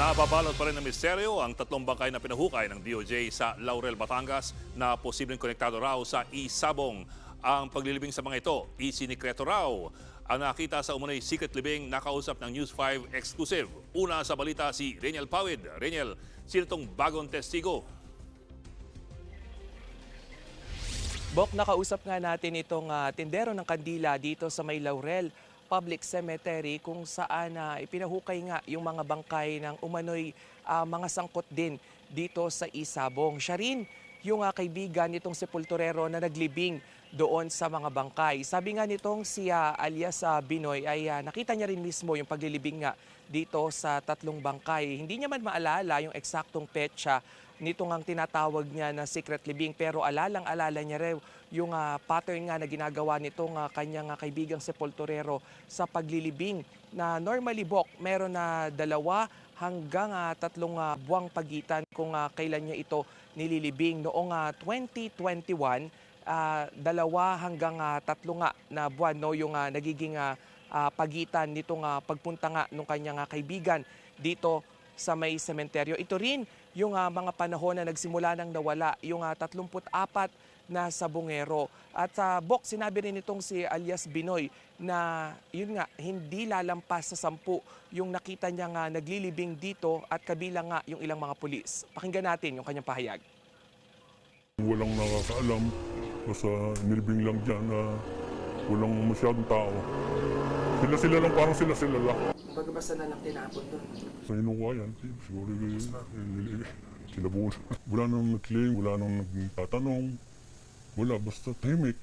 Nababalot pa rin ng misteryo ang tatlong bangkay na pinahukay ng DOJ sa Laurel, Batangas na posibleng konektado raw sa Isabong. Ang paglilibing sa mga ito, isinikreto raw. Ang nakita sa umunoy secret libing nakausap ng News 5 exclusive. Una sa balita si Reniel Pawid. Reniel, sino tong bagong testigo? Bok, nakausap nga natin itong ah, tindero ng kandila dito sa May Laurel Public Cemetery kung saan ah, ipinahukay nga yung mga bangkay ng umano'y ah, mga sangkot din dito sa Isabong. Siya rin yung ah, kaibigan nitong sepulturero na naglibing doon sa mga bangkay. Sabi nga nitong si ah, alias ah, Binoy ay ah, nakita niya rin mismo yung paglilibing nga dito sa tatlong bangkay. Hindi niya man maalala yung eksaktong petsa nito ngang tinatawag niya na secret living pero alalang-alala niya raw yung ah, pattern nga na ginagawa nitong ah, kanyang ah, kaibigang sepulturero sa paglilibing na normally bok meron na dalawa hanggang ah, tatlong ah, buwang pagitan kung ah, kailan niya ito nililibing. Noong ah, 2021 ah, dalawa hanggang ah, tatlo nga na buwan no yung ah, nagiging ah, ah, pagitan nitong ah, pagpunta nga ng kanyang ah, kaibigan dito sa may sementeryo. Ito rin yung ah, mga panahon na nagsimula nang nawala yung ah, 34 na sabongero. At sa Bok, sinabi rin itong si alias Binoy na yun nga, hindi lalampas sa sampu yung nakita niya nga naglilibing dito at kabilang nga yung ilang mga pulis. Pakinggan natin yung kanyang pahayag. Walang nakakaalam. Basta nilibing lang dyan na walang masyadong tao. Sila-sila lang, parang sila-sila lang. Baga basta na lang tinapon doon. Sa inuwa yan, siguro buo. Wala nang nag-claim, wala nang nagtatanong. Wala, basta tahimik.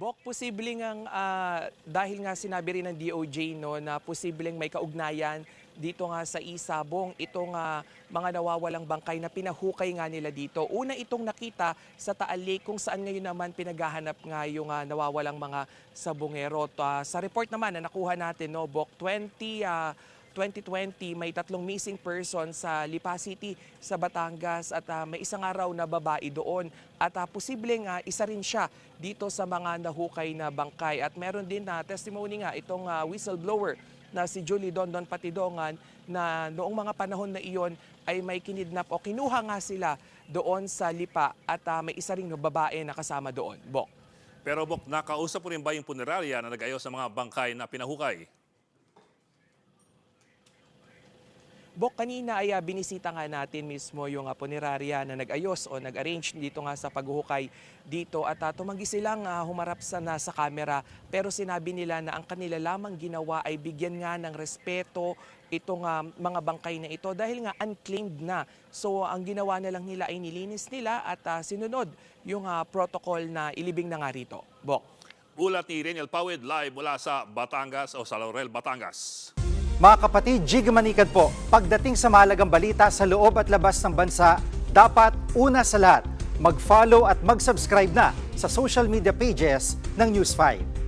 Bok, posibleng ang ah, dahil nga sinabi rin ng DOJ no na posibleng may kaugnayan dito nga sa Isabong itong ah, mga nawawalang bangkay na pinahukay nga nila dito. Una itong nakita sa Taal kung saan ngayon naman pinaghahanap nga yung ah, nawawalang mga sabongero. Ta- sa report naman na nakuha natin no, Bok 20 ah, 2020 may tatlong missing person sa Lipa City sa Batangas at ah, may isang araw na babae doon at ah, posibleng ah, isa rin siya dito sa mga nahukay na bangkay at meron din na testimony nga itong ah, whistleblower na si Julie Dondon Patidongan na noong mga panahon na iyon ay may kinidnap o kinuha nga sila doon sa Lipa at ah, may isa ring babae na kasama doon. Bok. Pero Bok, nakausap mo rin ba yung punerarya na nag-ayos sa mga bangkay na pinahukay? Bok, kanina ay ah, binisita nga natin mismo yung uh, punerarya na nag-ayos o nag-arrange dito nga sa paghuhukay dito at uh, tumanggi silang ah, humarap sa nasa camera pero sinabi nila na ang kanila lamang ginawa ay bigyan nga ng respeto itong ah, mga bangkay na ito dahil nga unclaimed na. So ang ginawa na lang nila ay nilinis nila at ah, sinunod yung ah, protocol na ilibing na nga rito. Bok. Ulat ni Reniel Pawid live mula sa Batangas o sa Laurel, Batangas. Mga kapatid, Jig Manikad po. Pagdating sa mahalagang balita sa loob at labas ng bansa, dapat una sa lahat, mag-follow at mag-subscribe na sa social media pages ng News 5.